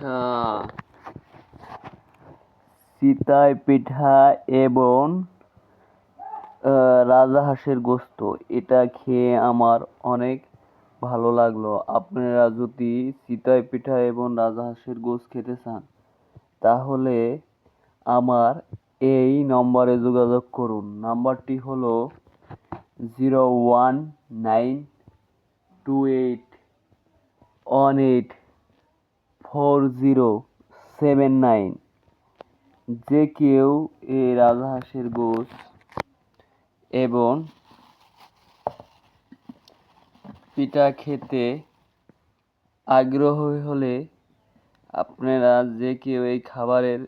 পিঠা। চিতাই পিঠা এবং রাজাহাঁসের গোস্ত। এটা খেয়ে আমার অনেক ভালো লাগল। আপনারা যদি চিতাই পিঠা এবং রাজাহাঁসের গোস্ত খেতে চান, তাহলে আমার এই নম্বরে যোগাযোগ করুন। নাম্বারটি হলো zero one nine two eight one eight four zero seven nine যে কেউ এই রাজহাঁসের গোস এবং পিঠা খেতে আগ্রহী হলে আপনারা যে কেউ এই খাবারের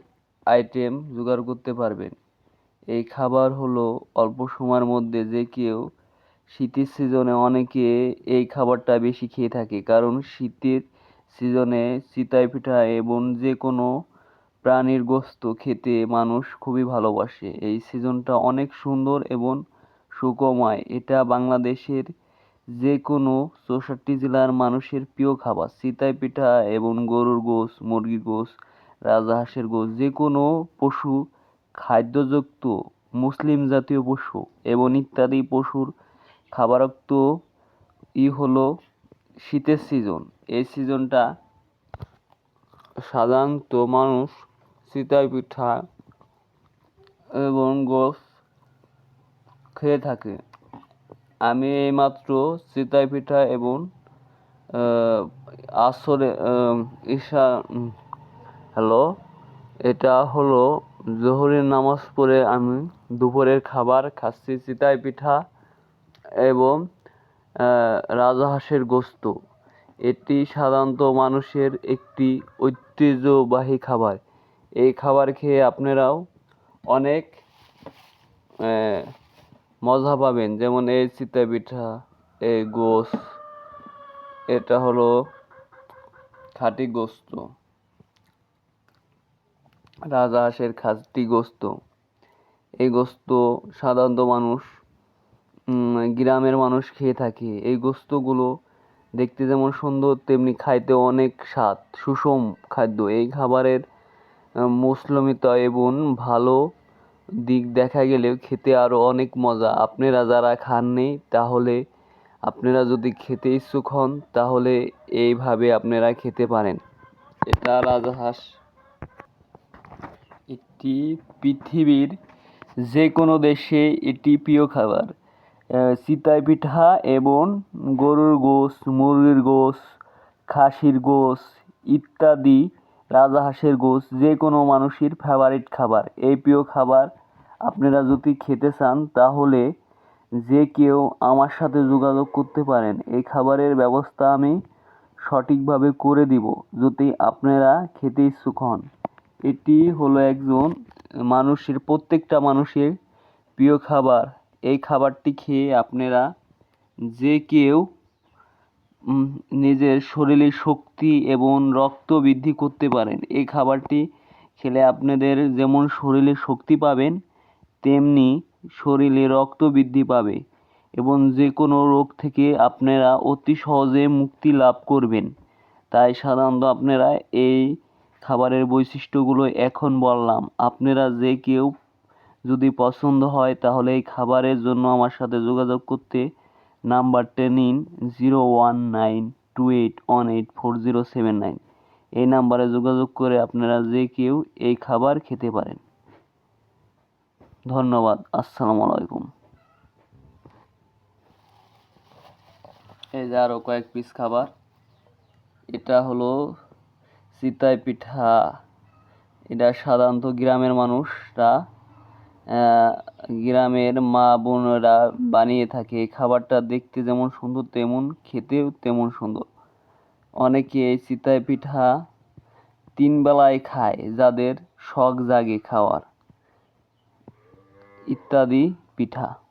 আইটেম জোগাড় করতে পারবেন। এই খাবার হলো অল্প সময়ের মধ্যে যে কেউ শীতের সিজনে অনেকে এই খাবারটা বেশি খেয়ে থাকে, কারণ শীতের সিজনে চিতাই পিঠা এবং যে কোনো প্রাণীর গোস্ত খেতে মানুষ খুবই ভালোবাসে। এই সিজনটা অনেক সুন্দর এবং সুকময়। এটা বাংলাদেশের যে কোনো চৌষট্টি জেলার মানুষের প্রিয় খাবার। চিতাই পিঠা এবং গরুর গোশ মুরগির গোশ রাজহাঁসের গোশ যে কোনো পশু খাদ্যযুক্ত, মুসলিম জাতীয় পশু এবং ইত্যাদি পশুর খাবারক্ত ই হলো শীতের সিজন এই সিজনটা সাধারণত মানুষ চিতাই পিঠা এবং গোশ খেয়ে থাকে। আমি এইমাত্র চিতাই পিঠা এবং আসরে ঈশা হ্যালো, এটা হলো জোহরের নামাজ পড়ে আমি দুপুরের খাবার খাচ্ছি চিতাই পিঠা এবং রাজহাঁসের গোস্ত। এটি সাধারণত মানুষের একটি ঐতিহ্যবাহী খাবার। এই খাবার খেয়ে আপনারাও অনেক মজা পাবেন। যেমন এই চিতা পিঠা এই গোস, এটা হলো খাঁটি গোস্ত। রাজহাঁসের খাঁটি গোস্ত। এই গোস্ত সাধারণত মানুষ গ্রামের মানুষ খেয়ে থাকে। এই গোস্তগুলো দেখতে যেমন সুন্দর, তেমনি খাইতে অনেক স্বাদ। সুষম খাদ্য। এই খাবারের মৌসুমিতা এবং ভালো দিক দেখা গেলেও খেতে আরও অনেক মজা। আপনারা যারা খাননি, তাহলে আপনারা যদি খেতে ইচ্ছুক হন, তাহলে এইভাবে আপনারা খেতে পারেন। এটা রাজহাঁস। এটি পৃথিবীর যে কোনো দেশে এটি প্রিয় খাবার। চিতাই পিঠা এবং গরুর গোশ, মুরগির গোশ, খাসির গোশ ইত্যাদি রাজহাঁসের গোশ, যে কোনো মানুষের ফেভারিট খাবার। এই প্রিয় খাবার আপনারা যদি খেতে চান, তাহলে যে কেউ আমার সাথে যোগাযোগ করতে পারেন, এই খাবারের ব্যবস্থা আমি সঠিকভাবে করে দিব, যদি আপনারা খেতে ইচ্ছুক হন। এটি হলো একজন মানুষের, প্রত্যেকটা মানুষের প্রিয় খাবার। এই খাবারটি খেয়ে আপনারা যে কেউ নিজের শরীরে শক্তি এবং রক্ত বৃদ্ধি করতে পারেন, এই খাবারটি খেলে আপনাদের যেমন শরীরে শক্তি পাবেন, তেমনি শরীরে রক্ত বৃদ্ধি পাবে এবং যে কোনো রোগ থেকে আপনারা অতি সহজে মুক্তি লাভ করবেন। তাই সাধারণত আপনারা এই খাবারের বৈশিষ্ট্যগুলো এখন বললাম। আপনারা যে কেউ যদি পছন্দ হয়, তাহলে এই খাবারের জন্য আমার সাথে যোগাযোগ করতে নাম্বারটা নিন zero one nine two eight one eight four zero seven nine এই নাম্বারে যোগাযোগ করে আপনারা যে কেউ এই খাবার খেতে পারেন। ধন্যবাদ, আসসালামু আলাইকুম। এই যে আরও কয়েক পিস খাবার। এটা হলো চিতাই পিঠা। এটা সাধারণত গ্রামের মানুষরা গ্রামের মা বোনেরা বানিয়ে থাকে। খাবারটা দেখতে যেমন সুন্দর, তেমন খেতেও তেমন সুন্দর। অনেকে চিতাই পিঠা তিন বেলায় খায়, যাদের শখ জাগে খাওয়ার। ইত্যাদি পিঠা.